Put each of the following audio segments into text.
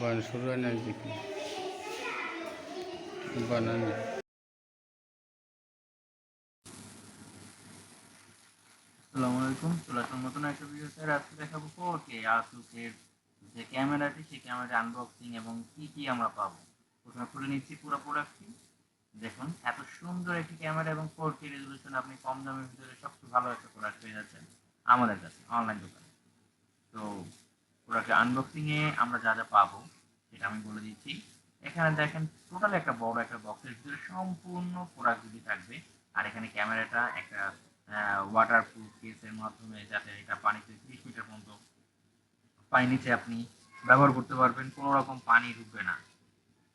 বান শুরু হয় না দেখি বানানো। আসসালামু আলাইকুম। চলাচল মতন একটা ভিডিও স্যার আজকে দেখাবো ওকে আসুসের যে ক্যামেরাটি, সেই ক্যামেরা আনবক্সিং এবং কি কি আমরা পাবো? প্রথমে খুলে নিচ্ছি পুরো প্রোডাক্টটি দেখুন, এত সুন্দর একটি ক্যামেরা এবং ফোর কে রেজলিউশন আপনি কম দামের ভিতরে সবচেয়ে ভালো একটা প্রোডাক্ট পেয়ে যাচ্ছেন আমাদের কাছে অনলাইন দোকানে। তো প্রোডাক্টের আনবক্সিং এ আমরা যা যা পাবো, সেটা আমি বলে দিচ্ছি। এখানে দেখেন টোটাল একটা বড় একটা বক্সের ভিতরে সম্পূর্ণ প্রোডাক্ট যদি থাকবে, আর এখানে ক্যামেরাটা একটা ওয়াটার প্রুফ কেসের মাধ্যমে যাতে এটা পানিতে ত্রিশ মিটার পর্যন্ত পানি নিচে আপনি ব্যবহার করতে পারবেন, কোনো রকম পানি ঢুকবে না।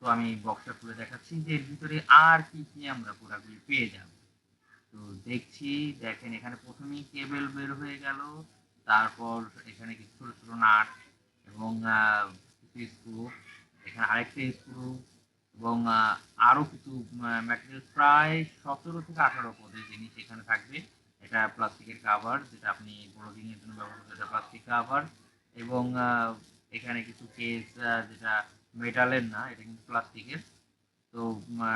তো আমি বক্সটা খুলে দেখাচ্ছি যে এর ভিতরে আর কি কি আমরা প্রোডাক্টগুলি পেয়ে যাব। তো দেখছি, দেখেন এখানে প্রথমেই কেবল বের হয়ে গেল, তারপর এখানে কিছু ছোট ছোট নাট এবং স্ক্রু এখানে আরেকটা স্ক্রু এবং আহ, আরও কিছু ম্যাটেরিয়াল প্রায় সতেরো থেকে আঠারো পদের জিনিস এখানে থাকবে। এটা প্লাস্টিকের কাভার যেটা আপনি ব্লগিং এর জন্য ব্যবহার করতে প্লাস্টিক কাভার এবং এখানে কিছু কেস যেটা মেটালের না এটা কিন্তু প্লাস্টিকের তো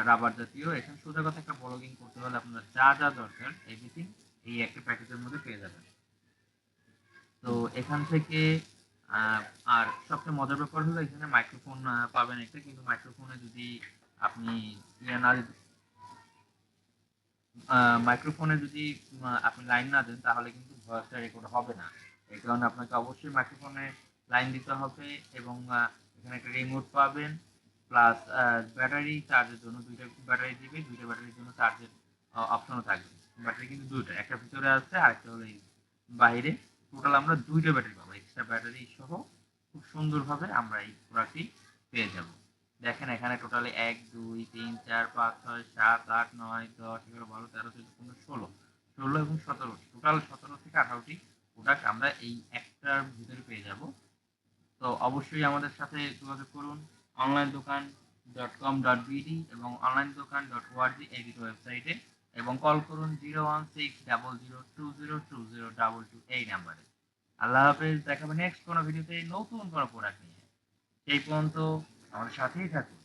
রাবার জাতীয়। এখানে সোজা কথা একটা ব্লগিং করতে হলে আপনার যা যা দরকার এভরিথিং এই একটা প্যাকেজের মধ্যে পেয়ে যাবেন। তো এখান থেকে আর সবচেয়ে মজার ব্যাপার হলো এখানে মাইক্রোফোন পাবেন একটা কিন্তু মাইক্রোফোনে যদি আপনি ইয়ে না মাইক্রোফোনে যদি আপনি লাইন না দেন, তাহলে কিন্তু ভয়েসটা রেকর্ড হবে না। এই কারণে আপনাকে অবশ্যই মাইক্রোফোনে লাইন দিতে হবে এবং এখানে একটা রিমোট পাবেন প্লাস ব্যাটারি চার্জের জন্য দুইটা ব্যাটারি দিবে, দুইটা ব্যাটারির জন্য চার্জের অপশনও থাকবে। ব্যাটারি কিন্তু দুইটা, একটা ভিতরে আছে আর একটা হলো বাইরে। টোটাল আমরা দুইটা ব্যাটারি পাবো এক্সট্রা ব্যাটারি সহ খুব সুন্দরভাবে আমরা এই প্রোডাক্টটি পেয়ে যাব। দেখেন এখানে টোটালি এক, দুই, তিন, চার, পাঁচ, ছয়, সাত, আট, নয়, দশ, এগারো, বারো, তেরো, চোদ্দ, পনেরো, ষোলো। ষোলো এবং সতেরো টোটাল সতেরো থেকে আঠারোটি প্রোডাক্ট আমরা এই একটার ভিতরে পেয়ে যাব। তো অবশ্যই আমাদের সাথে যোগাযোগ করুন অনলাইন দোকান ডট কম ডট বিডি এবং অনলাইন দোকান ডট ওয়ার্জি এই দুটো ওয়েবসাইটে এবং কল করুন zero one six double zero two zero two zero double two এই নাম্বারে। আল্লাহ হাফেজ, দেখাবে নেক্সট কোনো ভিডিওতে নতুন কোনো প্রোডাক্ট নিয়ে। সেই পর্যন্ত আমার সাথেই থাকুন।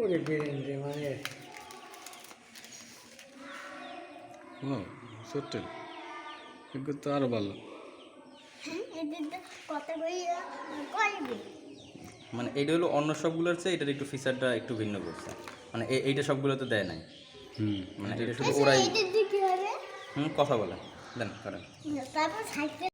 ওরে বেরেন রে মানে ও সত্যি? এগুলো তো আরও ভালো। করবে মানে এটা হলো অন্য সবগুলোর চেয়ে এটার একটু ফিচারটা একটু ভিন্ন করছে। মানে এইটা সবগুলোতে দেয় নাই। হুম। মানে এটা শুধু ওরাই হুম কথা বলে। দেন করেন তারপর cycle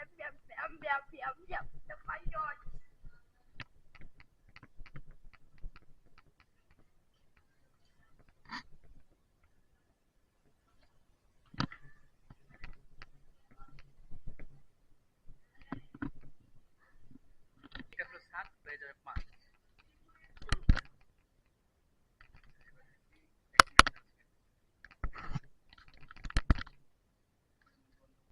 em em em em em em em em